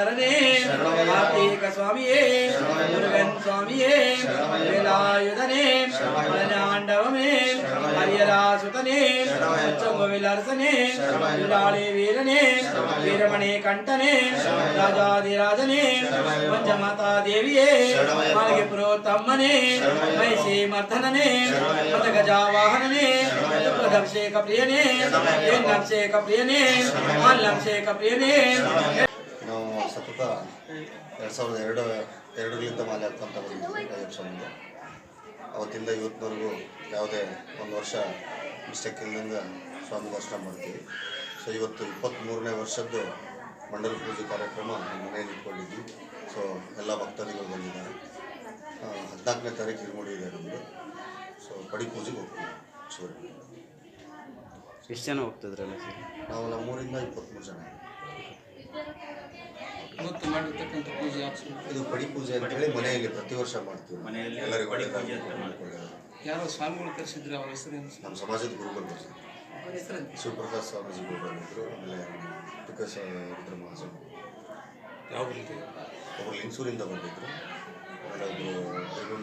சரணே கார்த்திக சுவாமியே முருகன் சுவாமியே வேலாயுதனே ஆண்டவமே ஹரியராசுதனே உச்சங்கோவில் அரசனே விழாளே வீரனே வீரமணே கண்டனே ராஜாதிராஜனே பஞ்சமாதா தேவியே மாளிகை புரோத்தம்மனே மைசே மர்தனே மத கஜாவாகனே பிரதம்சேக பிரியனே என் நம்சேக பிரியனே ஆன் நம்சேக பிரியனே ಸತತ ಎರಡು ಸಾವಿರದ ಎರಡು ಎರಡರಿಂದ ಮಾಲೆ ಹಾಕ್ಕೊಂತ ಬಂದಿದ್ವಿ ಅಯ್ಯಪ್ಪ ಸ್ವಾಮಿಗೆ ಅವತ್ತಿಂದ ಇವತ್ತಿನವರೆಗೂ ಯಾವುದೇ ಒಂದು ವರ್ಷ ಮಿಸ್ಟೇಕ್ ಇಲ್ಲದಂಗೆ ಸ್ವಾಮಿ ದರ್ಶನ ಮಾಡ್ತೀವಿ. ಸೊ ಇವತ್ತು ಇಪ್ಪತ್ತ್ಮೂರನೇ ವರ್ಷದ್ದು ಮಂಡಲ ಪೂಜೆ ಕಾರ್ಯಕ್ರಮ ನಮ್ಮ ಮನೆಯಲ್ಲಿ ಇಟ್ಕೊಂಡಿದ್ವಿ. ಸೊ ಎಲ್ಲ ಭಕ್ತಾದಿಗಳು ಬಂದಿದ್ದಾರೆ ಹದಿನಾಲ್ಕನೇ ತಾರೀಕು ಇರುಮುಡಿ ಇದೆ ನಮ್ಮದು ಸೊ ಪಡಿ ಪೂಜೆಗೆ ಹೋಗ್ತೀವಿ ಸೂರ್ಯ ಎಷ್ಟು ಜನ ಹೋಗ್ತಿದ್ರಲ್ಲ ಸರ್? ನಾವು ನಮ್ಮೂರಿಂದ ಇಪ್ಪತ್ತ್ಮೂರು ಜನ. ಮಾಡಿರ್ತಕ್ಕಂಥ ಪೂಜೆ ಇದು ಪಡಿ ಪೂಜೆ ಅಂತೇಳಿ ಮನೆಯಲ್ಲಿ ಪ್ರತಿ ವರ್ಷ ಮಾಡ್ತೀವಿ ಮನೆಯಲ್ಲಿ ಎಲ್ಲರೂ ಪಡಿ ಪೂಜೆ ಅಂತ. ಯಾರೋ ಸ್ವಾಮಿಗಳು ಕರೆಸಿದ್ರೆ ಅವ್ರ ಹೆಸರೇನು ನಮ್ಮ ಸಮಾಜದ ಗುರುಗಳು ಬರ್ತಾರೆ ಅವ್ರ ಹೆಸರು ಶಿವಪ್ರಕಾಶ್ ಸ್ವಾಮೀಜಿ ಗುರುಗಳಿದ್ರು ಆಮೇಲೆ ಟಿಕೇಶ್ ರುದ್ರ ಮಹಾಜನ್ ಯಾವ ಒಬ್ಬರು ಲಿಂಗಸೂರಿಂದ ಬಂದಿದ್ರು ಆಮೇಲೆ ಒಬ್ಬರು